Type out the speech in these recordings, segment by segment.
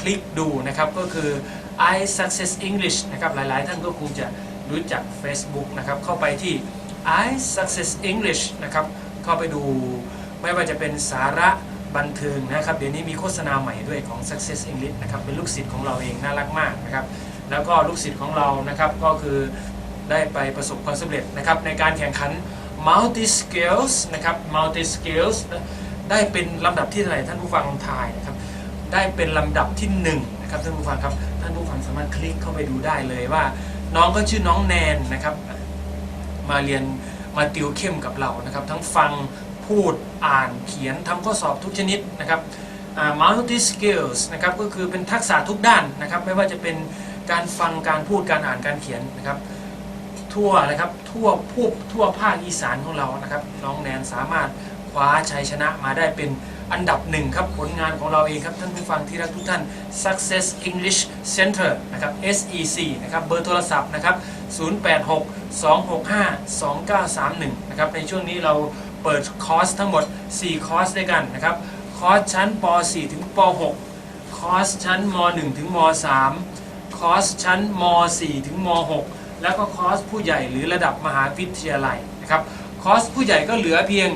คลิกดูนะครับ ก็คือ i success English นะครับ หลาย ๆ ท่านก็คงจะรู้จัก Facebook นะครับ เข้าไปที่ i success English นะครับ เข้าไปดูไม่ว่าจะเป็นสาระบันเทิงนะครับ เดี๋ยวนี้มีโฆษณาใหม่ด้วยของ success English นะครับ เป็นลูกศิษย์ของเราเองน่ารักมากนะครับ แล้วก็ลูกศิษย์ของเรานะครับก็คือได้ไปประสบความสำเร็จนะครับ ในการแข่งขัน multi skills นะครับ multi skills ได้เป็นลำดับที่เท่าไหร่ท่านผู้ฟังลองทายนะครับ ได้เป็นลำดับที่1นะครับท่านผู้ฟังครับท่านผู้ฟังสามารถคลิกเข้าไปดูได้เลยว่า น้องก็ชื่อน้องแนนนะครับ มาเรียนมาติวเข้มกับเรานะครับ ทั้งฟังพูดอ่านเขียนทำข้อสอบทุกชนิดนะครับ multi skills นะครับก็คือเป็นทักษะทุกด้านนะครับ ไม่ว่าจะเป็นการฟังการพูดการอ่านการเขียนนะครับ ทั่วนะครับทั่วผู้ทั่วภาคอีสานของเรานะครับ น้องแนนสามารถคว้าชัยชนะมาได้เป็น อันดับหนึ่งครับผลงานของเราเองครับท่านผู้ฟังที่รักทุกท่าน Success English Center นะครับ SEC นะครับเบอร์โทรศัพท์นะครับ 086 265 2931 นะครับในช่วงนี้เราเปิดคอร์สทั้งหมด 4 คอร์สด้วยกันนะครับ คอร์สชั้นป .4 ถึงป .6 คอร์สชั้นม .1 ถึงม .3 คอร์สชั้นม .4 ถึงม .6 แล้วก็คอร์สผู้ใหญ่หรือระดับมหาวิทยาลัยนะครับ คอร์สผู้ใหญ่ก็เหลือเพียง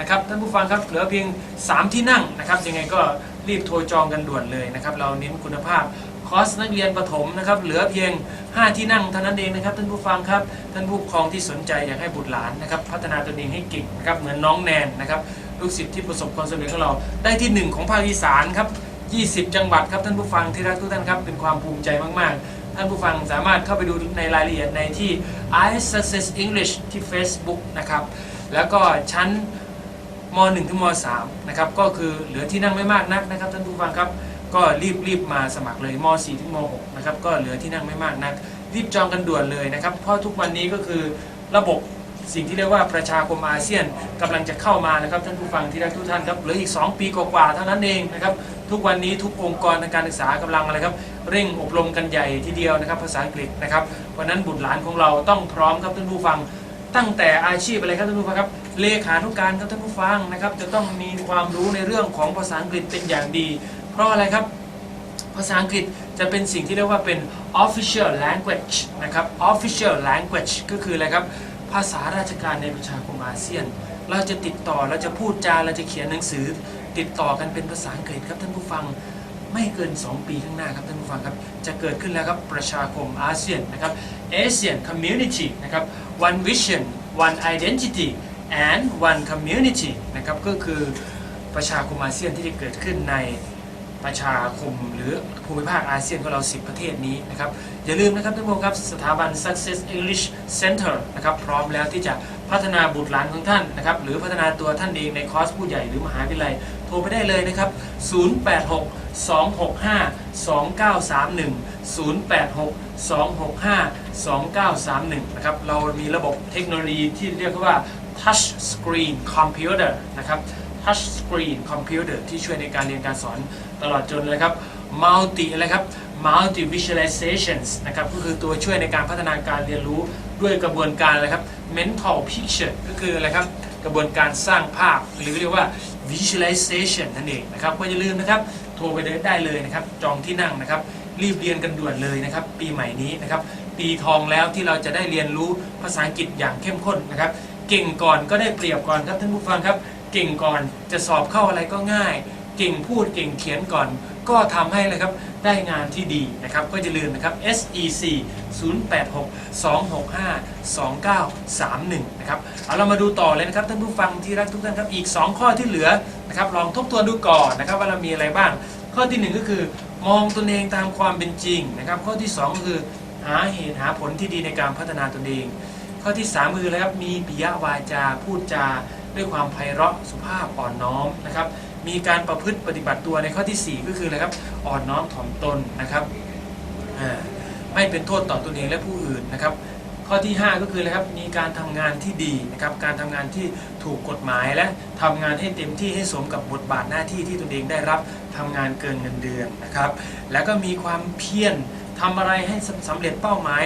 นะครับท่านผู้ฟังครับเหลือเพียง 3 ที่นั่งนะครับยังไงก็รีบโทรจองกันด่วนเลยนะครับเราเน้นคุณภาพคอร์สนักเรียนประถมนะครับเหลือเพียง 5 ที่นั่งเท่านั้นเองนะครับท่านผู้ฟังครับท่านผู้ปกครองที่สนใจอยากให้บุตรหลานนะครับพัฒนาตนเองให้เก่งนะครับเหมือนน้องแนนนะครับลูกศิษย์ที่ประสบความสำเร็จของเราได้ที่หนึ่งของภาคอีสานครับ20 จังหวัดครับท่านผู้ฟังที่รักทุกท่านครับเป็นความภูมิใจมาก ๆท่านผู้ฟังสามารถเข้าไปดูในรายละเอียดในที่ i Success English ที่ Facebook นะครับ แล้วก็ชั้น ม .1 ถึงม .3 นะครับก็คือเหลือที่นั่งไม่มากนักนะครับท่านผู้ฟังครับก็รีบรีบมาสมัครเลยม .4 ถึงม .6 นะครับก็เหลือที่นั่งไม่มากนัก รีบจองกันด่วนเลยนะครับเพราะทุกวันนี้ก็คือระบบสิ่งที่เรียกว่าประชาคมอาเซียนกำลังจะเข้ามานะครับท่านผู้ฟังที่รักทุกท่านครับเหลืออีก 2 ปีกว่าๆเท่านั้นเองนะครับทุกวันนี้ทุกองค์กรทางการศึกษากำลังอะไรครับเร่งอบรมกันใหญ่ทีเดียวนะครับภาษาอังกฤษนะครับเพราะฉะนั้นบุตรหลานของเราต้องพร้อมครับท่านผู้ฟังตั้งแต่อาชีพอะไรครับท่านผู้ฟังครับ เลขานุการครับท่านผู้ฟังนะครับ จะต้องมีความรู้ในเรื่องของภาษาอังกฤษเป็นอย่างดี เพราะอะไรครับ ภาษาอังกฤษจะเป็นสิ่งที่เรียกว่าเป็น official language นะครับ official language ก็คืออะไรครับ ภาษาราชการในประชาคมอาเซียน เราจะติดต่อเราจะพูดจาเราจะเขียนหนังสือ ติดต่อกันเป็นภาษาอังกฤษครับท่านผู้ฟังไม่เกิน 2 ปีข้างหน้าครับท่านผู้ฟังครับ จะเกิดขึ้นแล้วครับประชาคมอาเซียนนะครับ ASEAN Community นะครับ One Vision One Identity and One Community นะครับก็คือประชาคมอาเซียนที่จะเกิดขึ้นในประชาคมหรือภูมิภาคอาเซียนของเรา 10 ประเทศนี้นะครับ อย่าลืมนะครับท่านผู้ชมครับสถาบัน Success English Center นะครับพร้อมแล้วที่จะพัฒนาบุตรหลานของท่านนะครับหรือพัฒนาตัวท่านเองในคอร์สผู้ใหญ่หรือมหาวิทยาลัย โทรไปได้เลยนะครับ 086 265 2931 086 265 2931 นะครับ เรามีระบบเทคโนโลยีที่เรียกว่า Touch Screen Computer นะครับ Touch Screen Computer ที่ช่วยในการเรียนการสอนตลอดจนเลยครับ Multi อะไรครับ Multi Visualizations นะครับก็คือตัวช่วยในการพัฒนาการเรียนรู้ด้วยกระบวนการอะไรครับ Mental Picture ก็คืออะไรครับกระบวนการสร้างภาพหรือเรียกว่า Visualization นั่นเองนะครับก็อย่าลืมนะครับโทรไปได้เลยนะครับ จองที่นั่งนะครับ รีบเรียนกันด่วนเลยนะครับ ปีใหม่นี้นะครับ ปีทองแล้วที่เราจะได้เรียนรู้ภาษาอังกฤษอย่างเข้มข้นนะครับ เก่งก่อนก็ได้เปรียบก่อนครับท่านผู้ฟังครับเก่งก่อนจะสอบเข้าอะไรก็ง่าย เก่งพูดเก่งเขียนก่อน ก็ทำให้เลยครับได้งานที่ดีนะครับ ก็อย่าลืมนะครับ SEC 086 265 2931นะครับเอาเรามาดูต่อเลยนะครับท่านผู้ฟังที่รักทุกท่านครับอีก 2 ข้อที่เหลือนะครับลองทบทวนดูก่อนนะครับว่าเรามีอะไรบ้าง ข้อที่ 1 ก็คือ มองตนเองตามความเป็นจริงนะครับข้อที่ 2 ก็คือหาเหตุหาผลที่ดีในการพัฒนาตนเอง ข้อที่ 3 คืออะไรครับมีปิยวาจาพูดจาด้วยความไพเราะสุภาพอ่อนน้อมนะครับมีการประพฤติปฏิบัติตัวในข้อที่ 4 ก็คืออะไรครับอ่อนน้อมถ่อมตนนะครับไม่เป็นโทษต่อตนเองและผู้อื่นนะครับ ข้อที่ 5 ก็คืออะไรครับมีการทำงานที่ดีนะครับการทำงานที่ถูกกฎหมายและทำงานให้เต็มที่ให้สมกับบทบาทหน้าที่ที่ตนเองได้รับทำงานเกินเงินเดือนนะครับ แล้วก็มีความเพียรทำอะไรให้สำเร็จเป้าหมาย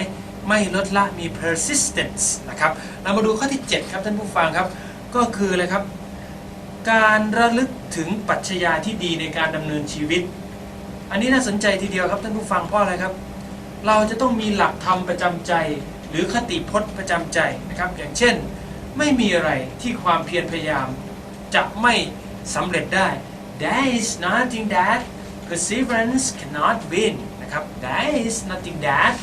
ไม่ลดละมี persistence นะครับเรามาดูข้อที่ 7 ครับท่านผู้ฟังครับ ก็คืออะไรครับ การระลึกถึงปรัชญาที่ดีในการดำเนินชีวิต อันนี้น่าสนใจทีเดียวครับท่านผู้ฟังเพราะอะไรครับ เราจะต้องมีหลักธรรมประจำใจ หรือคติพจน์ประจำใจนะครับ อย่างเช่น ไม่มีอะไรที่ความเพียรพยายาม จะไม่สำเร็จได้ There is nothing that perseverance cannot win นะครับ There is nothing that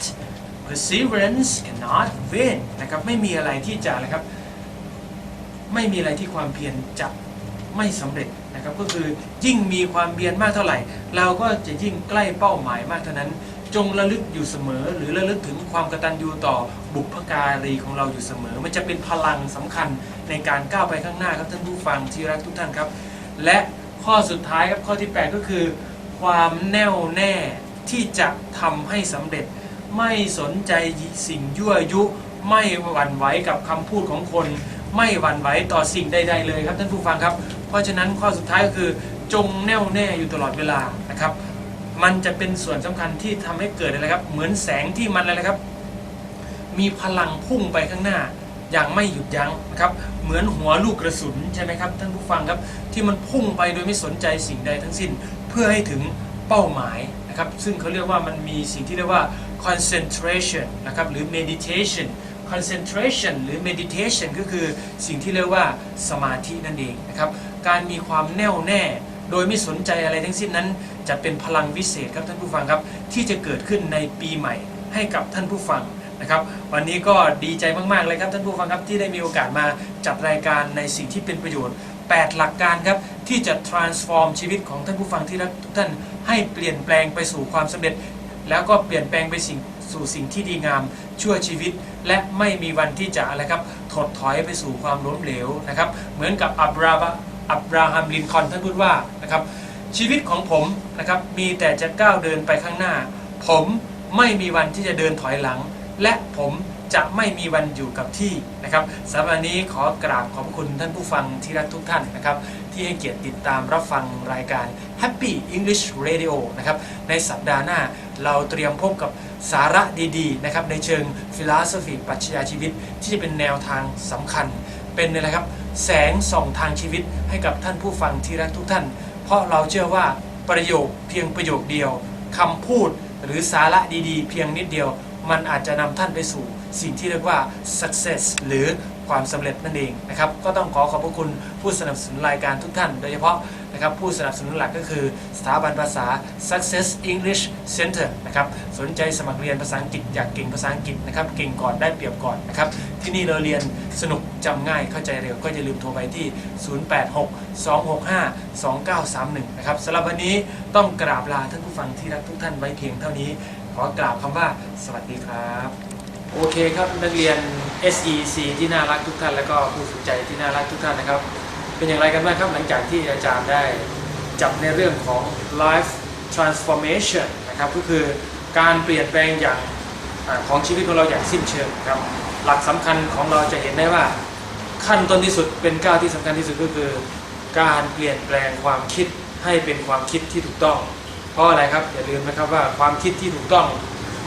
perseverance cannot win นะครับไม่มีอะไรที่จะอะครับไม่มีอะไรที่ความเพียรจะไม่สำเร็จนะครับก็คือยิ่งมีความเพียรมากเท่าไหร่ เราก็จะยิ่งใกล้เป้าหมายมากเท่านั้น จงระลึกอยู่เสมอ หรือระลึกถึงความกตัญญูต่อบุพการีของเราอยู่เสมอ มันจะเป็นพลังสำคัญในการก้าวไปข้างหน้าครับท่านผู้ฟังที่รักทุกท่านครับ และข้อสุดท้ายครับข้อที่ 8 ก็คือ ความแน่วแน่ที่จะทำให้สำเร็จ ไม่สนใจสิ่งยั่วยุไม่หวั่นไหวกับคำพูดของคน ไม่หวั่นไหวต่อสิ่งใด ๆ เลยครับท่านผู้ฟังครับ เพราะฉะนั้นข้อสุดท้ายก็คือจงแน่วแน่อยู่ตลอดเวลานะครับ มันจะเป็นส่วนสำคัญที่ทำให้เกิดอะไรครับ เหมือนแสงที่มันอะไรครับ มีพลังพุ่งไปข้างหน้า อย่างไม่หยุดยั้งนะครับ เหมือนหัวลูกกระสุนใช่ไหมครับท่านผู้ฟังครับที่มันพุ่งไปโดยไม่สนใจสิ่งใดทั้งสิ้น เพื่อให้ถึงเป้าหมายนะครับ ซึ่งเขาเรียกว่ามันมีสิ่งที่เรียกว่า concentration นะครับ หรือ meditation concentration หรือ meditation ก็คือสิ่งที่เรียกว่าสมาธินั่นเองนะครับ การมีความแน่วแน่ โดยไม่สนใจอะไรทั้งสิ้นนั้น จะเป็นพลังวิเศษครับท่านผู้ฟังครับ ที่จะเกิดขึ้นในปีใหม่ให้กับท่านผู้ฟังนะครับ วันนี้ก็ดีใจมาก ๆ เลยครับท่านผู้ฟังครับที่ได้มีโอกาสมาจัดรายการในสิ่งที่เป็นประโยชน์ 8 หลักการครับที่จะ transform ชีวิตของท่านผู้ฟังที่รักทุกท่านให้เปลี่ยนแปลงไปสู่ความสำเร็จ แล้วก็เปลี่ยนแปลงไปสิ่งสู่สิ่งที่ดีงามชั่วชีวิต และไม่มีวันที่จะอะไรครับถดถอยไปสู่ความล้มเหลวนะครับ เหมือนกับอับราอับราฮัมลินคอนท่านพูดว่านะครับ ชีวิตของผมนะครับมีแต่จะก้าวเดินไปข้างหน้า ผมไม่มีวันที่จะเดินถอยหลัง และผม จะไม่มีวันอยู่กับที่นะครับสำหรับวันนี้ขอกราบขอบคุณท่านผู้ฟังที่รักทุกท่านนะครับ ที่ให้เกียรติติดตามรับฟังรายการ Happy English Radio นะครับในสัปดาห์หน้าเราเตรียมพบกับสาระดีๆนะครับในเชิง philosophy ปรัชญาชีวิต ที่จะเป็นแนวทางสำคัญ เป็นอะไรครับแสงส่องทางชีวิตให้กับท่านผู้ฟังที่รักทุกท่าน เพราะเราเชื่อว่าประโยคเพียงประโยคเดียวคำพูดหรือสาระดีๆ เพียงนิดเดียว มันอาจจะนำท่านไปสู่ สิ่งที่เรียกว่า success หรือความสำเร็จนั่นเองนะครับ ก็ต้องขอขอบพระคุณผู้สนับสนุนรายการทุกท่าน โดยเฉพาะนะครับผู้สนับสนุนหลักก็คือสถาบันภาษา Success English Center นะครับสนใจสมัครเรียนภาษาอังกฤษอยากเก่งภาษาอังกฤษนะครับเก่งก่อนได้เปรียบก่อนนะครับที่นี่เราเรียนสนุกจำง่ายเข้าใจเร็วก็อย่าลืมโทรไปที่ 086-265-2931 นะครับสำหรับวันนี้ต้องกราบลาท่านผู้ฟังที่รักทุกท่านไว้เพียงเท่านี้ ขอกราบคำว่าสวัสดีครับ โอเคครับนักเรียน SEC ที่น่ารักทุกท่านแล้วก็ผู้สนใจที่น่ารักทุกท่านนะครับ เป็นอย่างไรกันบ้างครับหลังจากที่อาจารย์ได้จับในเรื่องของ life transformation นะครับก็คือการเปลี่ยนแปลงอย่างอของชีวิตของเราอย่างสิ้นเชิงครับหลักสำคัญของเราจะเห็นได้ว่าขั้นต้นที่สุดเป็นก้าวที่สำคัญที่สุดก็คือ การเปลี่ยนแปลงความคิดให้เป็นความคิดที่ถูกต้อง เพราะอะไรครับอย่าลืมนะครับว่าความคิดที่ถูกต้อง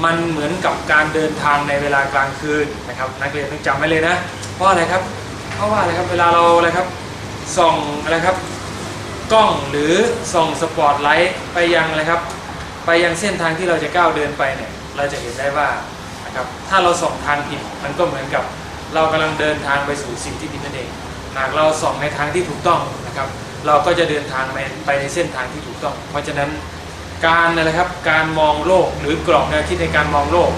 มันเหมือนกับการเดินทางในเวลากลางคืนนะครับ นักเรียนต้องจำไว้เลยนะ เพราะอะไรครับ เพราะว่าอะไรครับเวลาเราอะไรครับส่องอะไรครับกล้องหรือส่องสปอตไลท์ไปยังอะไรครับ ไปยังเส้นทางที่เราจะก้าวเดินไปเนี่ยเราจะเห็นได้ว่านะครับถ้าเราส่องทางผิดมันก็เหมือนกับเรากำลังเดินทางไปสู่สิ่งที่ผิดนั่นเองหากเราส่องในทางที่ถูกต้องนะครับ เราก็จะเดินทางไปในเส้นทางที่ถูกต้อง เพราะฉะนั้น การอะครับการมองโลกหรือกรอบแนวคิดในการมองโลก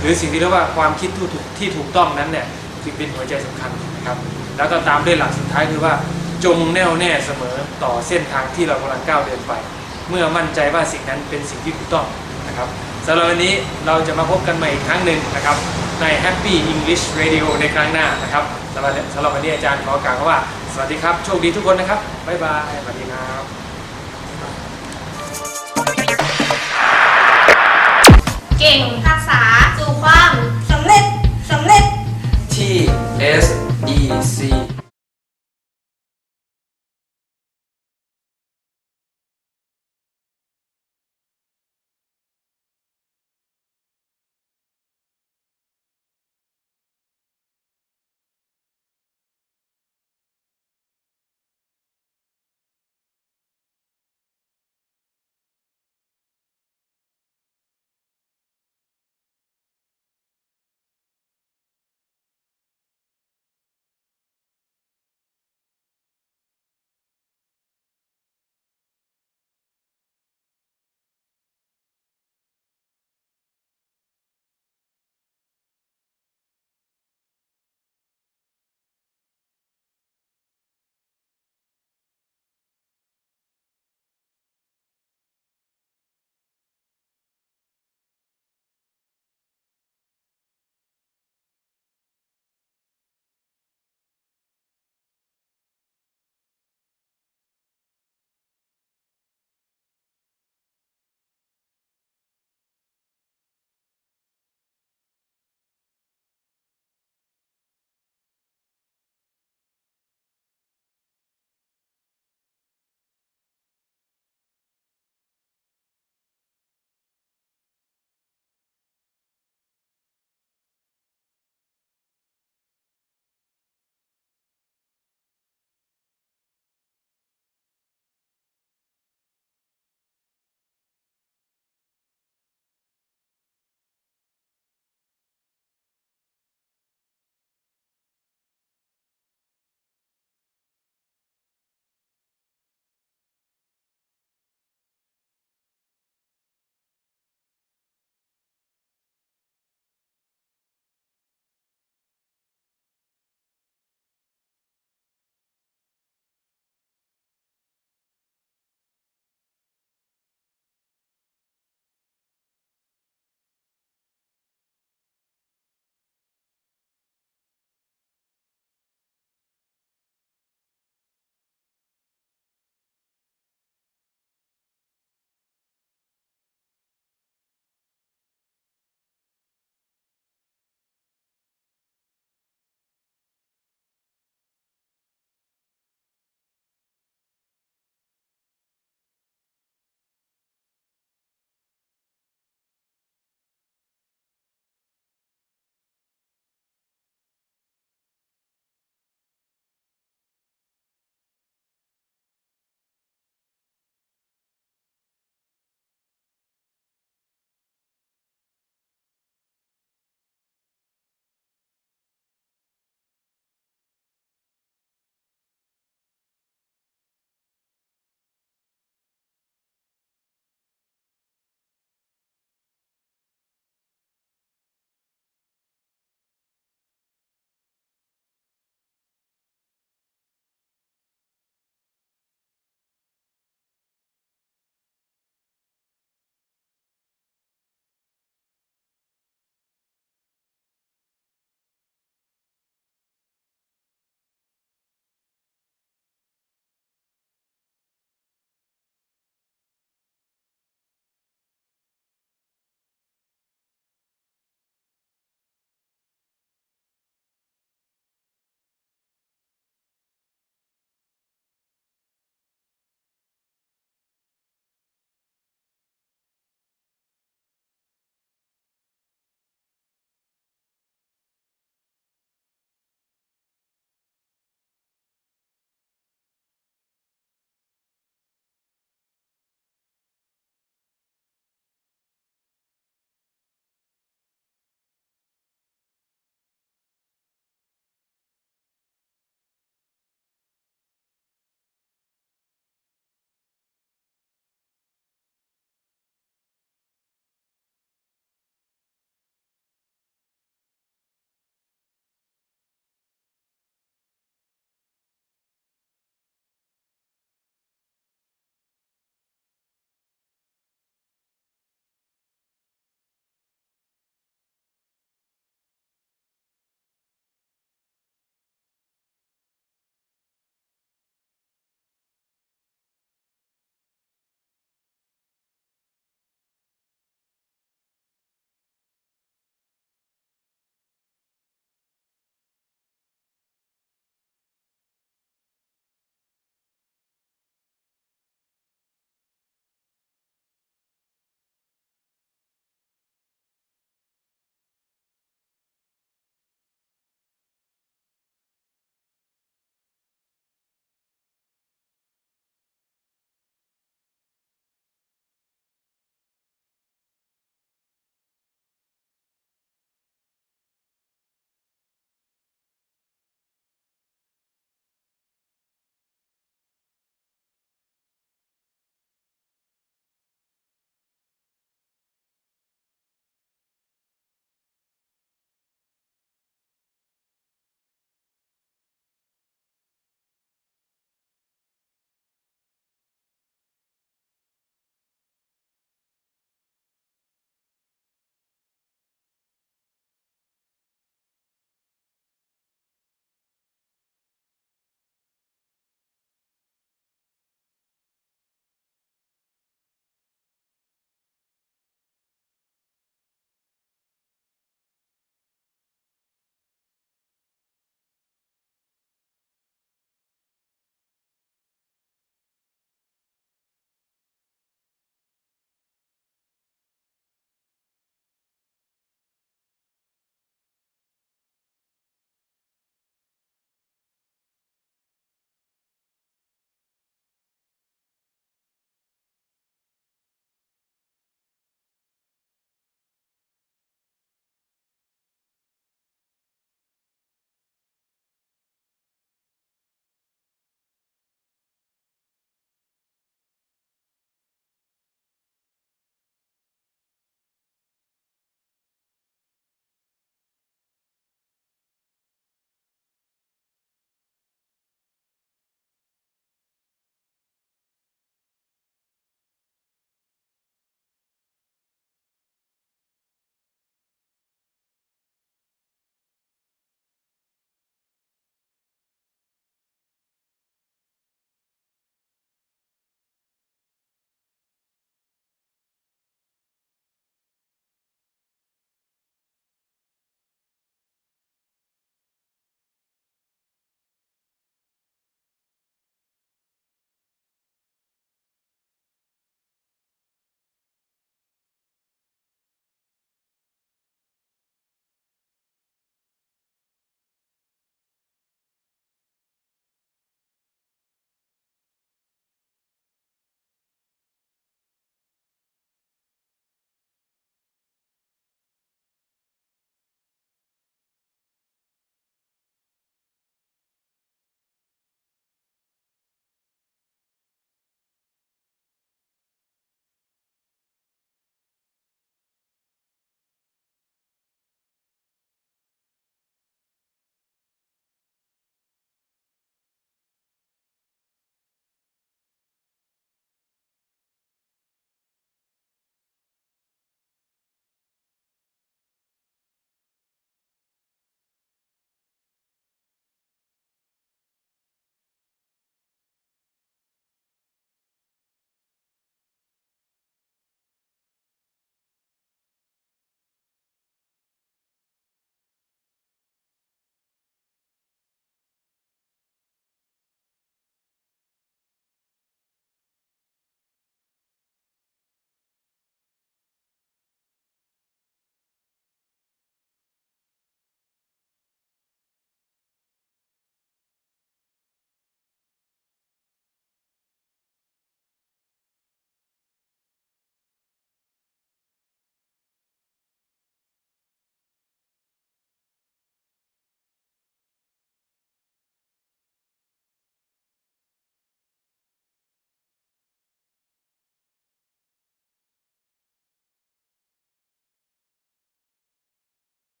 หรือสิ่งที่เรียกว่าความคิดที่ถูกที่ถูกต้องนั้นเนี่ยจึงเป็นหัวใจสำคัญนะครับ แล้วก็ตามด้วยหลักสุดท้ายคือว่าจงแน่วแน่เสมอต่อเส้นทางที่เรากำลังก้าวเดินไป เมื่อมั่นใจว่าสิ่งนั้นเป็นสิ่งที่ถูกต้องนะครับสำหรับวันนี้เราจะมาพบกันใหม่อีกครั้งหนึ่งนะครับ ใน Happy English Radio ในครั้งหน้านะครับสำหรับสำหรับวันนี้อาจารย์ขอกล่าวว่า สวัสดีครับ โชคดีทุกคนนะครับ บ๊ายบาย สวัสดีครับ ก่งทักษะสู่ความสำเร็จสำเร็จ T S E C